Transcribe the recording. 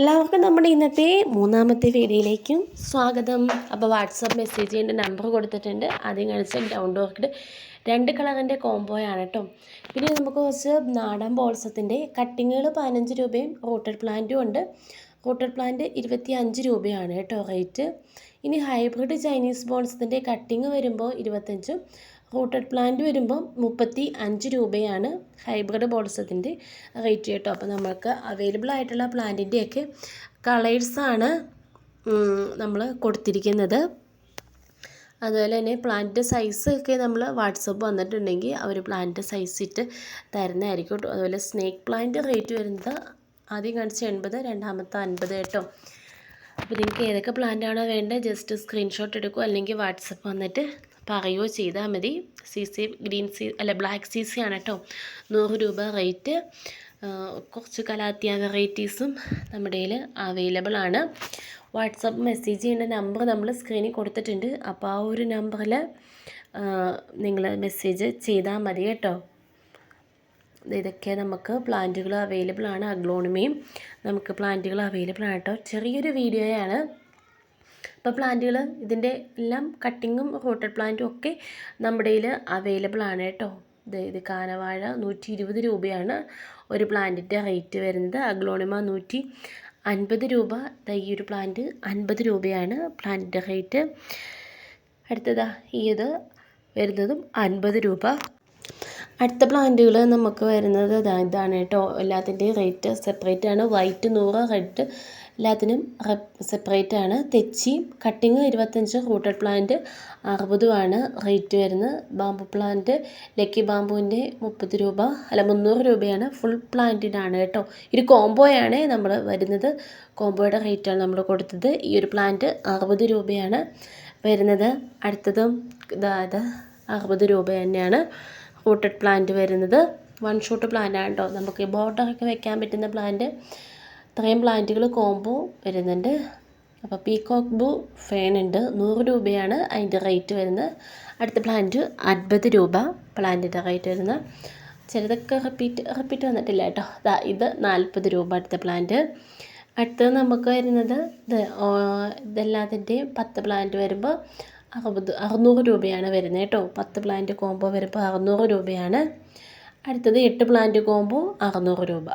എല്ലാവർക്കും നമ്മുടെ ഇന്നത്തെ മൂന്നാമത്തെ വീഡിയോയിലേക്കും സ്വാഗതം. അപ്പോൾ വാട്സാപ്പ് മെസ്സേജ് ചെയ്യേണ്ട നമ്പർ കൊടുത്തിട്ടുണ്ട്. ആദ്യം കാണിച്ച ഗ്രൗണ്ട് ഡോർക്കിഡ് രണ്ട് കളറിന്റെ കോംബോയാണ് കേട്ടോ പിന്നെ നമുക്ക് കുറച്ച് നാടൻ ബോൾസത്തിന്റെ കട്ടിങ്ങുകൾ പതിനഞ്ച് രൂപയും റൂട്ടഡ് പ്ലാന്റും ഉണ്ട്. റൂട്ടഡ് പ്ലാന്റ് ഇരുപത്തി അഞ്ച് രൂപയാണ് കേട്ടോ റേറ്റ് ഇനി ഹൈബ്രിഡ് ചൈനീസ് ബോൾസത്തിന്റെ കട്ടിങ് വരുമ്പോൾ ഇരുപത്തഞ്ചും റൂട്ടഡ് പ്ലാന്റ് വരുമ്പം മുപ്പത്തി അഞ്ച് രൂപയാണ് ഹൈബ്രിഡ് ബോൾസത്തിന്റെ റേറ്റ് കേട്ടോ. അപ്പോൾ നമ്മൾക്ക് അവൈലബിൾ ആയിട്ടുള്ള പ്ലാന്റിന്റെയൊക്കെ കളേഴ്സാണ് നമ്മൾ കൊടുത്തിരിക്കുന്നത്. അതുപോലെ തന്നെ പ്ലാന്റ് സൈസ് ഒക്കെ നമ്മൾ വാട്സപ്പ് വന്നിട്ടുണ്ടെങ്കിൽ അവർ പ്ലാന്റ് സൈസ് ഇട്ട് തരുന്നതായിരിക്കും കേട്ടോ. അതുപോലെ സ്നേക്ക് പ്ലാന്റ് റേറ്റ് വരുന്നത് ആദ്യം കാണിച്ച എൺപത് രണ്ടാമത്തെ അൻപത് കേട്ടോ. അപ്പോൾ നിങ്ങൾക്ക് ഏതൊക്കെ പ്ലാന്റാണോ വേണ്ടത് ജസ്റ്റ് സ്ക്രീൻഷോട്ട് എടുക്കുക അല്ലെങ്കിൽ വാട്സപ്പ് വന്നിട്ട് പറയുകയോ ചെയ്താൽ മതി. സി സി ഗ്രീൻ സി അല്ല ബ്ലാക്ക് സി സി ആണ് കേട്ടോ. നൂറ് രൂപ റേറ്റ് കുറച്ച് കലാത്തിയ വെറൈറ്റീസും നമ്മുടെ അവൈലബിൾ ആണ്. വാട്സപ്പ് മെസ്സേജ് ചെയ്യേണ്ട നമ്പർ നമ്മൾ സ്ക്രീനിൽ കൊടുത്തിട്ടുണ്ട്. അപ്പോൾ ആ ഒരു നമ്പറിൽ നിങ്ങൾ മെസ്സേജ് ചെയ്താൽ മതി കേട്ടോ. ഇതൊക്കെ നമുക്ക് പ്ലാന്റുകൾ അവൈലബിൾ ആണ്. അഗ്ലോണിമയും നമുക്ക് പ്ലാന്റുകൾ അവൈലബിൾ ആണ് കേട്ടോ. ചെറിയൊരു വീഡിയോയാണ് അപ്പോൾ പ്ലാന്റുകൾ ഇതിന്റെ എല്ലാം കട്ടിങ്ങും റോട്ടഡ് പ്ലാന്റും ഒക്കെ നമ്മുടെ കയ്യിൽ അവൈലബിൾ ആണ് കേട്ടോ. ഇത് കാനവാഴ നൂറ്റി ഇരുപത് രൂപയാണ് ഒരു പ്ലാന്റിന്റെ റേറ്റ് വരുന്നത്. അഗ്ലോണിമ നൂറ്റി അൻപത് രൂപ ഈ ഒരു പ്ലാന്റ് അൻപത് രൂപയാണ് പ്ലാന്റിന്റെ റേറ്റ് അടുത്തതാ ഈ ഇത് വരുന്നതും അൻപത് രൂപ. അടുത്ത പ്ലാന്റുകൾ നമുക്ക് വരുന്നത് ഇതാണ് കേട്ടോ. എല്ലാത്തിന്റെയും റേറ്റ് സെപ്പറേറ്റ് ആണ്. വൈറ്റ് നൂറ് റെഡ് എല്ലാത്തിനും സെപ്പറേറ്റ് ആണ്. തെച്ചി കട്ടിങ് ഇരുപത്തഞ്ച് റൂട്ടഡ് പ്ലാന്റ് അറുപതുമാണ് റേറ്റ് വരുന്നത് ബാമ്പു പ്ലാന്റ് ലക്കി ബാമ്പുവിന്റെ മുപ്പത് രൂപ അല്ല മുന്നൂറ് രൂപയാണ്. ഫുൾ പ്ലാന്റിനാണ് കേട്ടോ. ഇത് കോംബോയാണ് നമ്മൾ വരുന്നത്. കോംബോയുടെ റേറ്റാണ് നമ്മൾ കൊടുത്തത്. ഈ ഒരു പ്ലാന്റ് അറുപത് രൂപയാണ് വരുന്നത്. അടുത്തതും ഇതായത് അറുപത് രൂപ തന്നെയാണ് റൂട്ടഡ് പ്ലാന്റ് വരുന്നത്. വൺ ഷൂട്ട് പ്ലാന്റ് ആണ് കേട്ടോ. നമുക്ക് ബോർഡറൊക്കെ വെക്കാൻ പറ്റുന്ന പ്ലാന്റ് ഇത്രയും പ്ലാന്റുകൾ കോംബോ വരുന്നുണ്ട്. അപ്പോൾ പീകോക്ക് ബ്ലൂ ഫേൺ ഉണ്ട്. നൂറ് രൂപയാണ് അതിന്റെ റേറ്റ് വരുന്നത്. അടുത്ത പ്ലാന്റ് അൻപത് രൂപ പ്ലാന്റിന്റെ റേറ്റ് വരുന്നത്. ചിലതൊക്കെ റിപ്പീറ്റ് റിപ്പീറ്റ് വന്നിട്ടില്ല കേട്ടോ. ഇത് നാൽപ്പത് രൂപ അടുത്ത പ്ലാന്റ് അടുത്തത് നമുക്ക് വരുന്നത് ഇത് ഇതെല്ലാത്തിന്റെയും പത്ത് പ്ലാന്റ് വരുമ്പോൾ അറുപത് അറുന്നൂറ് രൂപയാണ് വരുന്നത് കേട്ടോ. പത്ത് പ്ലാന്റ് കോംബോ വരുമ്പോൾ അറുന്നൂറ് രൂപയാണ്. അടുത്തത് എട്ട് പ്ലാന്റ് കോംബോ അറുന്നൂറ് രൂപ.